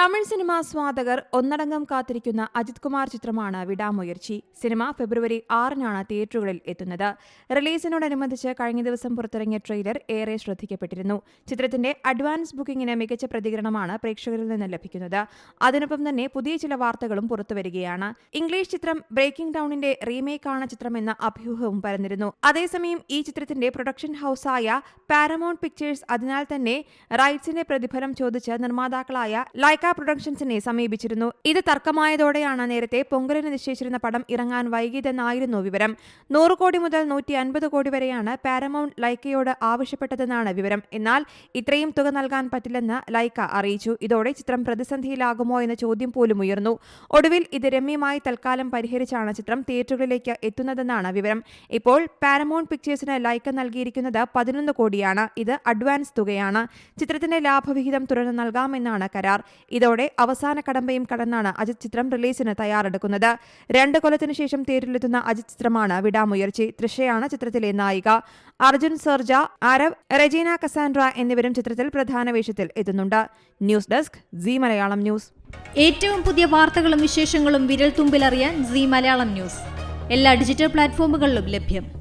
Tamil cinema സ്വാദകർ ഒന്നടങ്കം കാത്തിരിക്കുന്ന അജിത് കുമാർ ചിത്രമാണ് വിടാമുയർച്ചി. സിനിമ ഫെബ്രുവരി ആറിനാണ് തിയേറ്ററുകളിൽ എത്തുന്നത്. റിലീസിനോടനുബന്ധിച്ച് കഴിഞ്ഞ ദിവസം പുറത്തിറങ്ങിയ ട്രെയിലർ ഏറെ ശ്രദ്ധിക്കപ്പെട്ടിരുന്നു. ചിത്രത്തിന്റെ അഡ്വാൻസ് ബുക്കിംഗിന് മികച്ച പ്രതികരണമാണ് പ്രേക്ഷകരിൽ നിന്ന് ലഭിക്കുന്നത്. അതിനൊപ്പം തന്നെ പുതിയ ചില വാർത്തകളും പുറത്തുവരികയാണ് ഇംഗ്ലീഷ് ചിത്രം ബ്രേക്കിംഗ് ഡൌണിന്റെ റീമേക്കാണ് ചിത്രമെന്ന അഭ്യൂഹവും പരന്നിരുന്നു. അതേസമയം ഈ ചിത്രത്തിന്റെ പ്രൊഡക്ഷൻ ഹൌസായ പാരമൗണ്ട് പിക്ചേഴ്സ് അതിനാൽ തന്നെ റൈറ്റ്സിന്റെ പ്രതിഫലം ചോദിച്ച് നിർമ്മാതാക്കളായ ലൈക്ക പ്രൊഡക്ഷൻസിനെ സമീപിച്ചിരുന്നു. ഇത് തർക്കമായതോടെയാണ് നേരത്തെ പൊങ്കലിന് നിശ്ചയിച്ചിരുന്ന പടം ഇറങ്ങാൻ വൈകിയതെന്നായിരുന്നു വിവരം. നൂറ് കോടി മുതൽ നൂറ്റി അൻപത് കോടി വരെയാണ് പാരമൗണ്ട് ലൈക്കയോട് ആവശ്യപ്പെട്ടതെന്നാണ് വിവരം. എന്നാൽ ഇത്രയും തുക നൽകാൻ പറ്റില്ലെന്ന് ലൈക്ക അറിയിച്ചു. ഇതോടെ ചിത്രം പ്രതിസന്ധിയിലാകുമോ എന്ന ചോദ്യം പോലും ഉയർന്നു. ഒടുവിൽ ഇത് രമ്യമായി തൽക്കാലം പരിഹരിച്ചാണ് ചിത്രം തിയേറ്ററുകളിലേക്ക് എത്തുന്നതെന്നാണ് വിവരം. ഇപ്പോൾ പാരമൗണ്ട് പിക്ചേഴ്സിന് ലൈക്ക നൽകിയിരിക്കുന്നത് പതിനൊന്ന് കോടിയാണ്. ഇത് അഡ്വാൻസ് തുകയാണ്. ചിത്രത്തിന്റെ ലാഭവിഹിതം തുടർന്ന് നൽകാമെന്നാണ് കരാർ. ഇതോടെ അവസാന കടമ്പയും കടന്നാണ് അജിത് ചിത്രം റിലീസിന് തയ്യാറെടുക്കുന്നത്. രണ്ട് കൊല്ലത്തിനു ശേഷം തേരിലെത്തുന്ന അജിത് ചിത്രമാണ് വിടാമുയർച്ചി. തൃഷയാണ് ചിത്രത്തിലെ നായിക. അർജുൻ സർജ ആരവ് റെജീന കസാൻഡ്ര എന്നിവരും ചിത്രത്തിൽ പ്രധാന വേഷത്തിൽ എത്തുന്നുണ്ട്. News desk Zee Malayalam news. ഏറ്റവും പുതിയ വാർത്തകളും വിശേഷങ്ങളും വിരൽ തുമ്പിലറിയാൻ സി മലയാളം ന്യൂസ്. എല്ലാ ഡിജിറ്റൽ പ്ലാറ്റ്ഫോമുകളിലും ലഭ്യം.